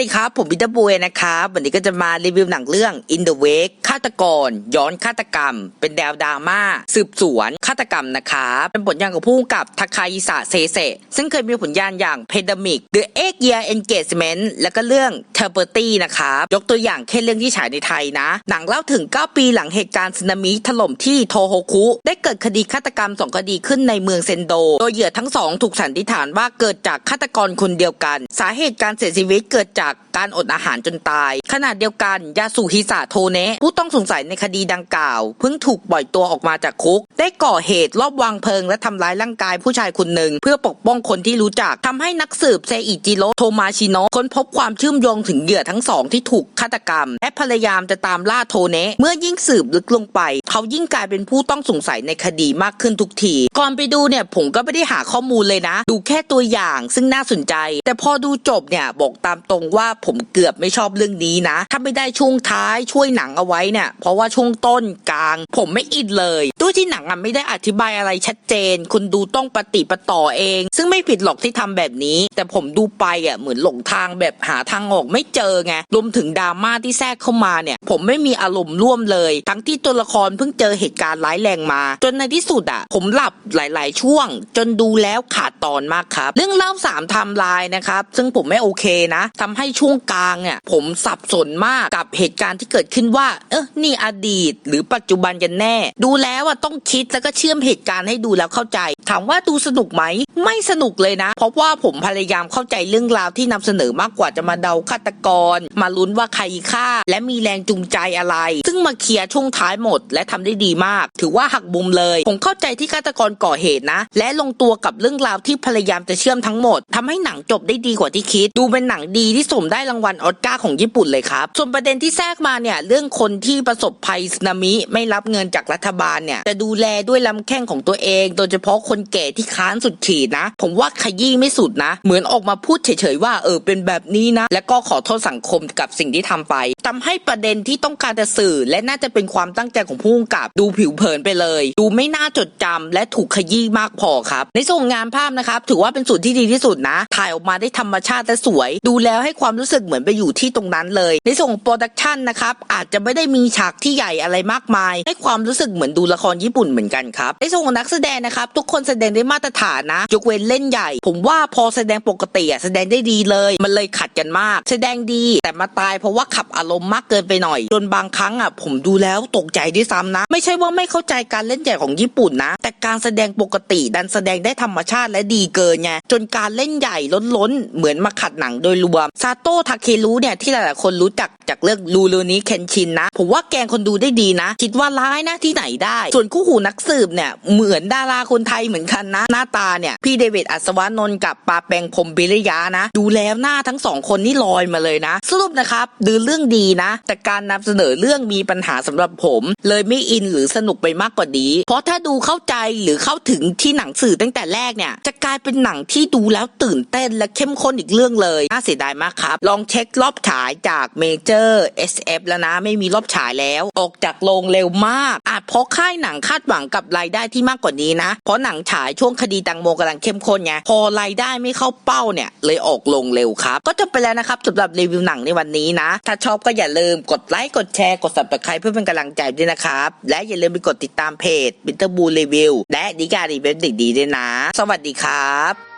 ดีครับ ผมพีเตอร์บุยนะครับวันนี้ก็จะมารีวิวหนังเรื่อง In the Wake ฆาตกร ย้อนฆาตกรรม เป็นแนวดราม่า สืบสวนฆาตกรรมนะครับเป็นผลงานของผู้กำกับทาคาอิสะเซเซซึ่งเคยมีผลงานอย่าง Pandemic The Egg Year Engagement แล้วก็เรื่อง t e r p e r t y นะครับยกตัวอย่างแค่เรื่องที่ฉายในไทยนะ หนังเล่าถึง 9 ปีหลังเหตุการณ์สึนามิถล่มที่โทโฮคุ ได้เกิดคดีฆาตกรรมสองคดีขึ้นในเมืองเซนโด โดยเหยื่อทั้งสองถูกสันนิษฐานว่าเกิดจากฆาตกรคนเดียวกัน สาเหตุการเสียชีวิตเกิดจากการอดอาหารจนตาย ขณะเดียวกันยาสุฮิสะโทเนะผู้ต้องสงสัยในคดีดังกล่าว เพิ่งถูกปล่อยตัวออกมาจากคุก ได้ก่อเหตุลอบวางเพลิงและทำร้ายร่างกายผู้ชายคนหนึ่ง เพื่อปกป้องคนที่รู้จักทำให้นักสืบเซอิจิโรโทมาชิโนะค้นพบความเชื่อมโยงถึงเหยื่อทั้งสองที่ถูกฆาตกรรม และพยายามจะตามล่าโทเนะเมื่อยิ่งสืบลึกลงไป เขายิ่งกลายเป็นผู้ต้องสงสัยในคดีมากขึ้นทุกที ก่อนไปดูเนี่ยผมก็ไม่ได้หาข้อมูลเลยนะ ดูแค่ตัวอย่างซึ่งน่าสนใจ แต่พอดูจบเนี่ยบอกตามตรงว่า่าผมเกือบไม่ชอบเรื่องนี้นะ ถ้าไม่ได้ช่วงท้ายช่วยหนังเอาไว้เนี่ย เพราะว่าช่วงต้นกาง ผมไม่อินเลยด้วยที่หนังอะไม่ได้อธิบายอะไรชัดเจน คุณดูต้องปฏิปต่อเอง ซึ่งไม่ผิดหรอกที่ทำแบบนี้ แต่ผมดูไปอะเหมือนหลงทางแบบหาทางออกไม่เจอไงรวมถึงดราม่าที่แทรกเข้ามาเนี่ย ผมไม่มีอารมณ์ร่วมเลย ทั้งที่ตัวละครเพิ่งเจอเหตุการณ์ร้ายแรงมา จนในที่สุดอะ ผมหลับหลาย ๆ ช่วง จนดูแล้วขาดตอนมากครับ เรื่องเล่าสามไทม์ไลน์นะครับซึ่งผมไม่โอเคนะทำให้ช่วงกลางเนี่ยผมสับสนมากกับเหตุการณ์ที่เกิดขึ้นว่า เออนี่อดีต หรือปัจจุบันกันแน่ ดูแล้วอะต้องคิดแล้วก็เชื่อมเหตุการณ์ให้ดูแล้วเข้าใจถามว่าดูสนุกไหม ไม่สนุกเลยนะ เพราะว่าผมพยายามเข้าใจเรื่องราวที่นำเสนอมากกว่าจะมาเดาฆาตกร มาลุ้นว่าใครฆ่า และมีแรงจูงใจอะไร ซึ่งมาเคลียร์ช่วงท้ายหมด และทำได้ดีมาก ถือว่าหักมุมเลย ผมเข้าใจที่ฆาตกรก่อเหตุนะ และลงตัวกับเรื่องราวที่พยายามจะเชื่อมทั้งหมดทำให้หนังจบได้ดีกว่าที่คิด ดูเป็นหนังดีที่สมได้รางวัลออสการ์ของญี่ปุ่นเลยครับ ส่วนประเด็นที่แทรกมาเนี่ยเรื่องคนที่ประสบภัยสึนามิไม่รับเงินจากรัฐบาลเนี่ยจะดูแลด้วยลำแข้งของตัวเอง โดยเฉพาะคนแก่ที่ค้านสุดขีดนะ ผมว่าขยี้ไม่สุดนะ เหมือนออกมาพูดเฉยๆว่าเออเป็นแบบนี้นะ และก็ขอโทษสังคมกับสิ่งที่ทำไปทำให้ประเด็นที่ต้องการจะสื่อ และน่าจะเป็นความตั้งใจของผู้กำกับดูผิวเผินไปเลย ดูไม่น่าจดจำและถูกขยี้มากพอครับ ในส่วนงานภาพนะครับ ถือว่าเป็นส่วนที่ดีที่สุดนะ ถ่ายออกมาได้ธรรมชาติและสวย ดูแล้วให้ความรู้สึกเหมือนไปอยู่ที่ตรงนั้นเลย ในส่วนของโปรดักชันนะครับอาจจะไม่ได้มีฉากที่ใหญ่อะไรมากมาย ให้ความรู้สึกเหมือนดูละครญี่ปุ่นเหมือนกันครับในส่วนของนักแสดงนะครับทุกคนแสดงได้มาตรฐานนะยกเว้นเล่นใหญ่ ผมว่าพอแสดงปกติอะแสดงได้ดีเลย มันเลยขัดกันมาก แสดงดีแต่มาตายเพราะว่าขับอารมณ์มากเกินไปหน่อย จนบางครั้งอะผมดูแล้วตกใจด้วยซ้ำนะ ไม่ใช่ว่าไม่เข้าใจการเล่นใหญ่ของญี่ปุ่นนะ แต่การแสดงปกติดันแสดงได้ธรรมชาติและดีเกินไงจนการเล่นใหญ่ล้นๆเหมือนมาขัดหนังโดยรวมซาโตะทาเครุเนี่ยที่หลายๆคนรู้จักจากเรื่องลูลูนี้เคนชินนะ ผมว่าแกงคนดูได้ดีนะ คิดว่าร้ายนะที่ไหนได้ ส่วนคู่หูนักสืบเนี่ยเหมือนดาราคนไทยเหมือนกันนะ หน้าตาเนี่ยพี่เดวิดอัศวานนท์กับปาแปงพรมปิริยานะ ดูแล้วหน้าทั้งสองคนนี่ลอยมาเลยนะ สรุปนะครับดูเรื่องดีนะ แต่การนำเสนอเรื่องมีปัญหาสำหรับผม เลยไม่อินหรือสนุกไปมากกว่านี้ เพราะถ้าดูเข้าใจหรือเข้าถึงที่หนังสือตั้งแต่แรกเนี่ย จะกลายเป็นหนังที่ดูแล้วตื่นเต้นและเข้มข้นอีกเรื่องเลยน่าเสียดายมากครับ ลองเช็ครอบฉายจากเมเจอร์ SF แล้วนะไม่มีรอบฉายแล้ว ออกจากโรงเร็วมาก อาจเพราะค่ายหนังคาดหวังกับรายได้ที่มากกว่านี้นะ เพราะหนังฉายช่วงคดีตังโมกำลังเข้มข้นไงพอรายได้ไม่เข้าเป้าเนี่ยเลยออกลงเร็วครับ ก็จบไปแล้วนะครับสำหรับรีวิวหนังในวันนี้นะ ถ้าชอบก็อย่าลืมกดไลค์ กดแชร์ กด subscribe เพื่อเป็นกำลังใจด้วยนะครับ และอย่าลืมไปกดติดตามเพจ Winter Blue Review และดิการีเว็บเด็กดีด้วยนะ สวัสดีครับ